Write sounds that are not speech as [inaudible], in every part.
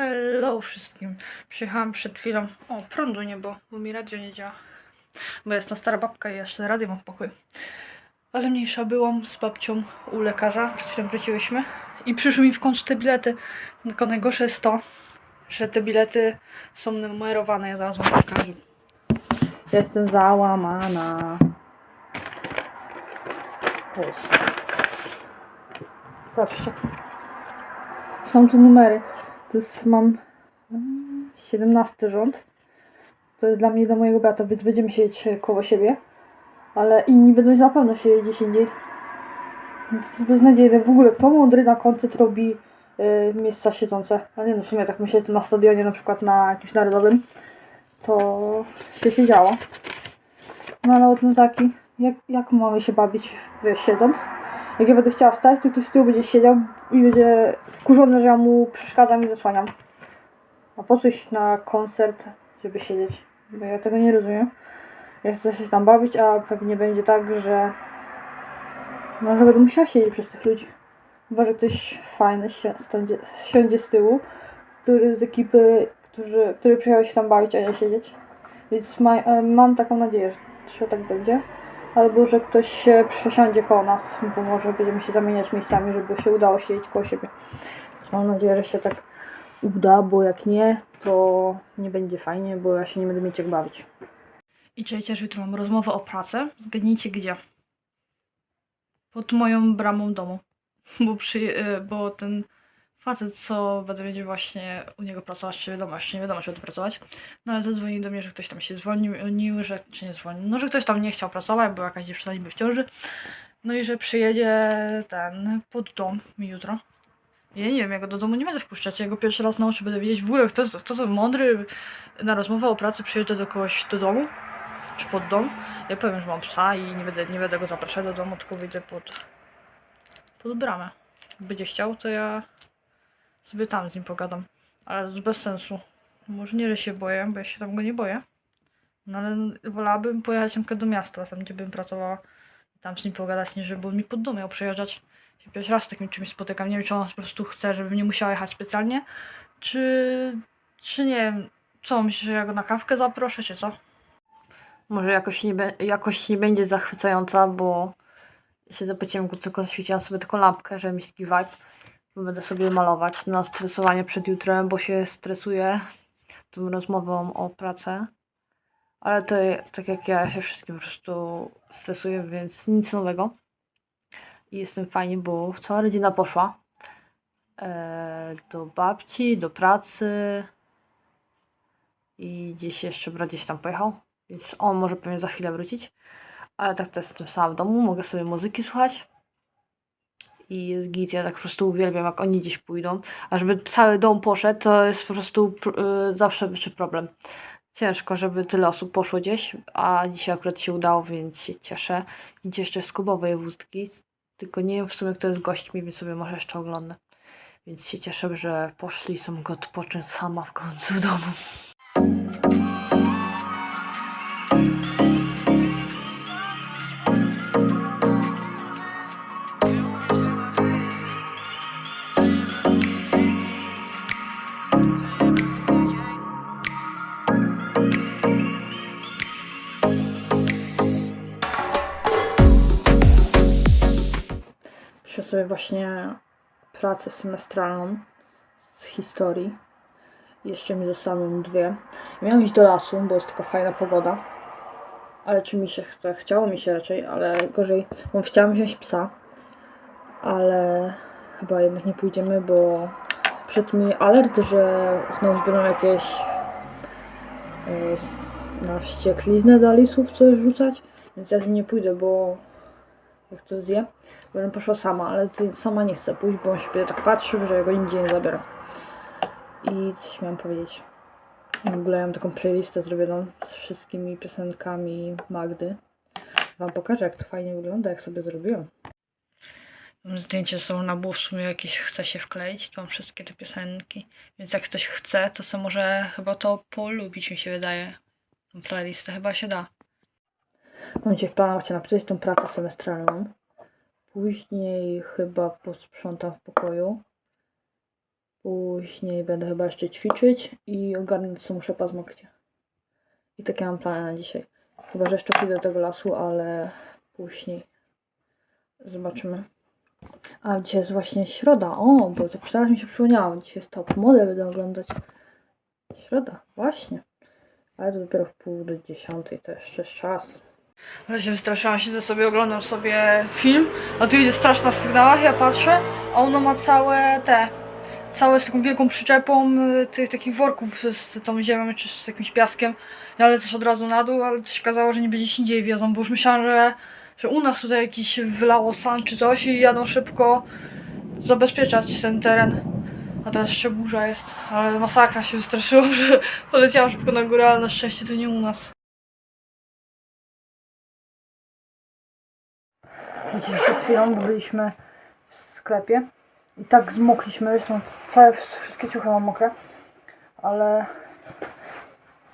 Hello wszystkim. Przyjechałam przed chwilą. O, prądu nie było, bo mi radio nie działa. Bo jestem stara babka i jeszcze radio mam w pokoju. Ale mniejsza byłam z babcią u lekarza. Przed chwilą wróciłyśmy. I przyszły mi w końcu te bilety. Tylko najgorsze jest to, że te bilety są numerowane. Ja zaraz wam pokażę. Jestem załamana. Patrzcie. Są tu numery. To jest, mam mm, 17 rząd. To jest dla mnie i dla mojego brata, więc będziemy siedzieć koło siebie. Ale inni będą na pewno siedzieć gdzieś indziej. Więc to jest beznadziejne. W ogóle kto mądry na koncert robi y, miejsca siedzące? Ale nie no, w sumie tak myślę, to na stadionie na przykład na jakimś narodowym to się siedziało. No ale od no taki, jak, jak mamy się bawić siedząc? Jak ja będę chciała wstać, to ktoś z tyłu będzie siedział i będzie wkurzony, że ja mu przeszkadzam i zasłaniam. A po coś na koncert, żeby siedzieć? Bo ja tego nie rozumiem. Ja chcę się tam bawić, a pewnie będzie tak, że może będę musiała siedzieć przez tych ludzi. Chyba, że ktoś fajny si- stądzie, siądzie z tyłu, który z ekipy, którzy, który przyjechał się tam bawić, a nie siedzieć. Więc ma, e, mam taką nadzieję, że tak będzie. Albo, że ktoś się przesiądzie koło nas, bo może będziemy się zamieniać miejscami, żeby się udało siedzieć koło siebie. Więc mam nadzieję, że się tak uda, bo jak nie, to nie będzie fajnie, bo ja się nie będę mieć jak bawić. I czujecie, że jutro mam rozmowę o pracę. Zgadnijcie gdzie? Pod moją bramą domu. Bo, przy, y, bo ten facet, co będę będzie właśnie u niego pracować, czy wiadomo, jeszcze nie wiadomo, czy będę pracować. No ale zadzwonił do mnie, że ktoś tam się zwolnił, że, czy nie zwolnił, no że ktoś tam nie chciał pracować, bo jakaś dziewczyna niby w ciąży. No i że przyjedzie ten pod dom mi jutro. Ja nie wiem, ja go do domu nie będę wpuszczać. Ja go pierwszy raz na oczy będę wiedzieć w ogóle, kto, kto to mądry na rozmowę o pracy przyjeżdża do kogoś do domu, czy pod dom. Ja powiem, że mam psa i nie będę, nie będę go zapraszać do domu, tylko wyjdę pod, pod bramę. Będzie chciał, to ja sobie tam z nim pogadam. Ale to jest bez sensu. Może nie, że się boję, bo ja się tam go nie boję. No ale wolałabym pojechać przykład do miasta, tam gdzie bym pracowała. Tam z nim pogadać, niż żeby on mi pod dom przejeżdżać. Się pierwszy raz z takim czymś spotykam. Nie wiem, czy on po prostu chce, żebym nie musiała jechać specjalnie, czy, czy nie wiem, co, myślisz, że ja go na kawkę zaproszę, czy co? Może jakoś nie, be- jakość nie będzie zachwycająca, bo się zapłaciłem go tylko zaświeciłam sobie taką lampkę, żeby mieć taki vibe. Będę sobie malować na stresowanie przed jutrem, bo się stresuję tą rozmową o pracę. Ale to tak jak ja się wszystkim po prostu stresuję, więc nic nowego. I jestem fajnie, bo cała rodzina poszła e, do babci, do pracy i gdzieś jeszcze brat gdzieś tam pojechał, więc on może pewnie za chwilę wrócić. Ale tak to jestem sama w domu, mogę sobie muzyki słuchać. I jest git, ja tak po prostu uwielbiam, jak oni gdzieś pójdą. A żeby cały dom poszedł, to jest po prostu pr- y, zawsze jeszcze problem. Ciężko, żeby tyle osób poszło gdzieś, a dzisiaj akurat się udało, więc się cieszę. Idzie jeszcze z Kubowej wódki, tylko nie wiem w sumie kto jest gośćmi, więc sobie może jeszcze oglądam. Więc się cieszę, że poszli, są mogę odpocząć sama w końcu w domu. Sobie właśnie pracę semestralną z historii. Jeszcze mi zostaną dwie. Miałam iść do lasu, bo jest taka fajna pogoda. Ale czy mi się chce? Chciało mi się raczej, ale gorzej, bo chciałam wziąć psa. Ale chyba jednak nie pójdziemy, bo przed mi alert, że znowu będą jakieś yy, na wściekliznę do lisów coś rzucać. Więc ja z nim nie pójdę, bo jak to zje, będę poszła sama, ale sama nie chcę pójść, bo on się tak patrzył, że ja go nigdzie nie zabieram. I coś miałam powiedzieć. W ogóle ja mam taką playlistę zrobioną z wszystkimi piosenkami Magdy. Wam pokażę, jak to fajnie wygląda, jak sobie zrobiłam. Zdjęcie są na było w sumie jakieś chce się wkleić. Tu mam wszystkie te piosenki. Więc jak ktoś chce, to sobie może chyba to polubić, mi się wydaje. Tą playlistę chyba się da. Mam Cię w planach chciał napisać tą pracę semestralną. Później chyba posprzątam w pokoju. Później będę chyba jeszcze ćwiczyć i ogarnąć co muszę paznokcie. I takie mam plany na dzisiaj. Chyba, że jeszcze pójdę do tego lasu, ale później zobaczymy. A dzisiaj jest właśnie środa. O, bo to teraz mi się przypomniało. Dzisiaj jest top model, będę oglądać. Środa, właśnie. Ale to dopiero w pół do dziesiątej, to jeszcze czas. Ale się wystraszyłam, siedzę sobie, oglądam sobie film, a tu idzie straszna sygnałach, ja patrzę, a ono ma całe te, całe z taką wielką przyczepą y, tych takich worków z, z tą ziemią czy z jakimś piaskiem. Ja lecę od razu na dół, ale się okazało, że nie będzie się indziej wiozą, bo już myślałam, że, że u nas tutaj jakiś wylało san czy coś i jadą szybko zabezpieczać ten teren. A teraz jeszcze burza jest, ale masakra się wystraszyłam, [laughs] że poleciałam szybko na górę, ale na szczęście to nie u nas. Przed chwilą byliśmy w sklepie i tak zmokliśmy, są całe, wszystkie ciuchy mam mokre, ale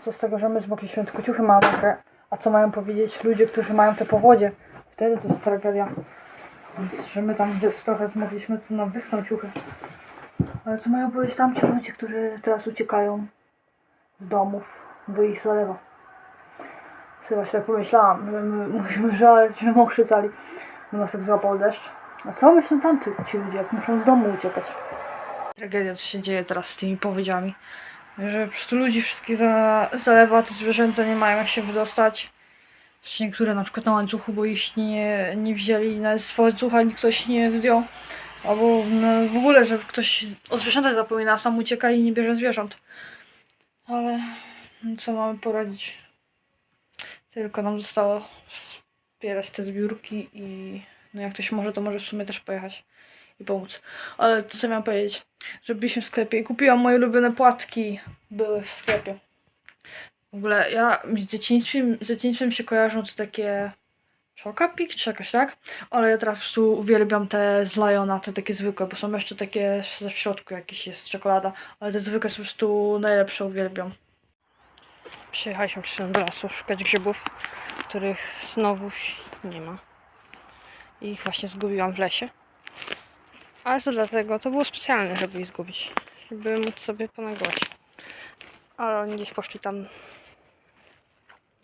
co z tego, że my zmokliśmy, tylko ciuchy mamy mokre, a co mają powiedzieć ludzie, którzy mają te powodzie? Wtedy to jest tragedia. Więc, że my tam trochę zmokliśmy, to nam wyschną ciuchy. Ale co mają powiedzieć tamci ludzie, którzy teraz uciekają z domów, bo ich zalewa? Sobie właśnie tak pomyślałam, że my mówimy, że ale jesteśmy mokrzy. Tak złapał deszcz. A co myślą tamty ci ludzie, jak muszą z domu uciekać? Tragedia, co się dzieje teraz z tymi powiedziami. Że po prostu ludzi wszystkich za, zalewa, te zwierzęta nie mają jak się wydostać. Jeszcze niektóre na przykład na łańcuchu, bo ich nie, nie wzięli nawet z łańcucha, ktoś nie zdjął. Albo no, w ogóle, że ktoś o zwierzętach zapomina, sam ucieka i nie bierze zwierząt. Ale co mamy poradzić? Tylko nam zostało wspierać te zbiórki i no jak ktoś może, to może w sumie też pojechać i pomóc. Ale to co miałam powiedzieć, że byliśmy w sklepie i kupiłam moje ulubione płatki. Były w sklepie. W ogóle ja z dzieciństwem, z dzieciństwem się kojarzą to takie Chocapik czy jakoś tak? Ale ja teraz po prostu uwielbiam te z Liona, te takie zwykłe, bo są jeszcze takie w środku jakiś jest czekolada, ale te zwykłe są po prostu najlepsze, uwielbiam. Przyjechaliśmy chwilą do lasu szukać grzybów, których znowu nie ma. I ich właśnie zgubiłam w lesie. Ale to dlatego, to było specjalne, żeby ich zgubić. Żeby móc sobie ponagować. Ale oni gdzieś poszli tam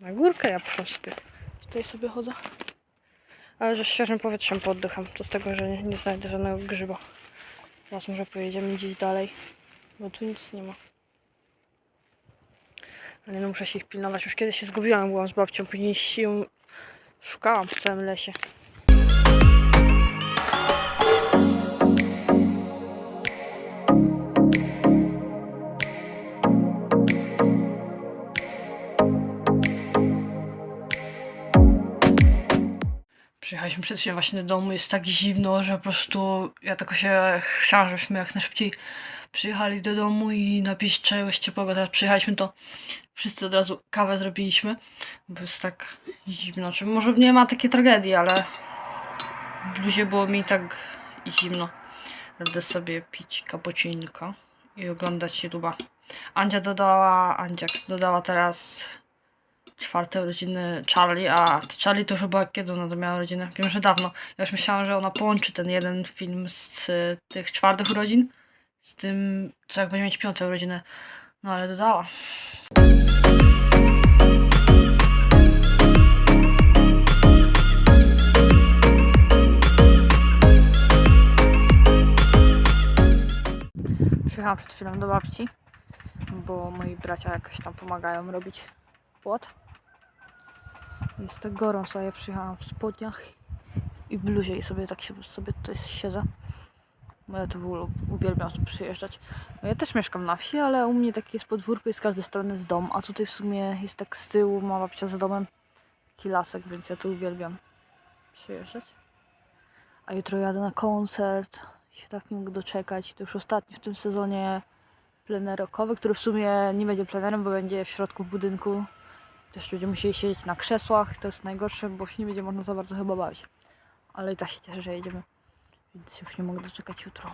na górkę, ja poszłam sobie. Tutaj sobie chodzę. Ale że świeżym powietrzem poddycham. Co z tego, że nie, nie znajdę żadnego grzyba. Teraz może pojedziemy gdzieś dalej, bo tu nic nie ma. Ale no muszę się ich pilnować. Już kiedyś się zgubiłam, byłam z babcią, później się szukałam w całym lesie. Przyjechaliśmy przed chwilą właśnie do domu, jest tak zimno, że po prostu ja tylko się chciałam, żebyśmy jak najszybciej przyjechali do domu i napić czegoś ciepłego. Teraz przyjechaliśmy, to wszyscy od razu kawę zrobiliśmy, bo jest tak zimno. Czy może nie ma takiej tragedii, ale w bluzie było mi tak zimno. Będę sobie pić cappuccinko i oglądać YouTube'a. Andzia dodała, Andzia dodała teraz czwarte urodziny Charlie, a Charlie to chyba kiedy ona to miała rodzinę? Wiem, że dawno. Ja już myślałam, że ona połączy ten jeden film z tych czwartych urodzin z tym, co jak będzie mieć piąte urodziny. No ale dodała. Przyjechałam przed chwilą do babci, bo moi bracia jakoś tam pomagają robić płot. Jest tak gorąco, a ja przyjechałam w spodniach i bluzie i sobie tak się sobie tutaj siedzę. Ja tu uwielbiam tu przyjeżdżać. No ja też mieszkam na wsi, ale u mnie takie jest podwórko i z każdej strony jest dom, a tutaj w sumie jest tak z tyłu, ma babcia za domem taki lasek, więc ja tu uwielbiam przyjeżdżać. A jutro jadę na koncert, się tak nie mogę doczekać. To już ostatni w tym sezonie plenerokowy, który w sumie nie będzie plenerem, bo będzie w środku budynku. Też ludzie musieli siedzieć na krzesłach, to jest najgorsze, bo się nie będzie można za bardzo chyba bawić. Ale i tak się cieszę, że jedziemy. Więc już nie mogę doczekać jutro.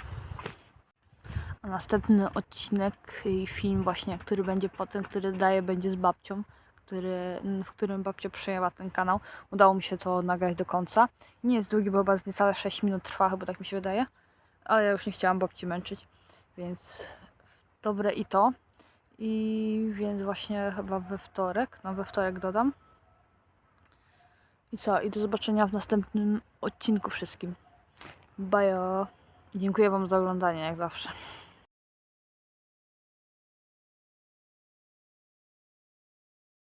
A następny odcinek i film właśnie, który będzie potem, który daję, będzie z babcią, który, w którym babcia przejęła ten kanał. Udało mi się to nagrać do końca. Nie jest długi, bo chyba z niecałe 6 minut trwa, chyba tak mi się wydaje. Ale ja już nie chciałam babci męczyć. więc dobre i to. I więc właśnie chyba we wtorek, no we wtorek dodam. I co? I do zobaczenia w następnym odcinku wszystkim. Bajo. I dziękuję Wam za oglądanie, jak zawsze.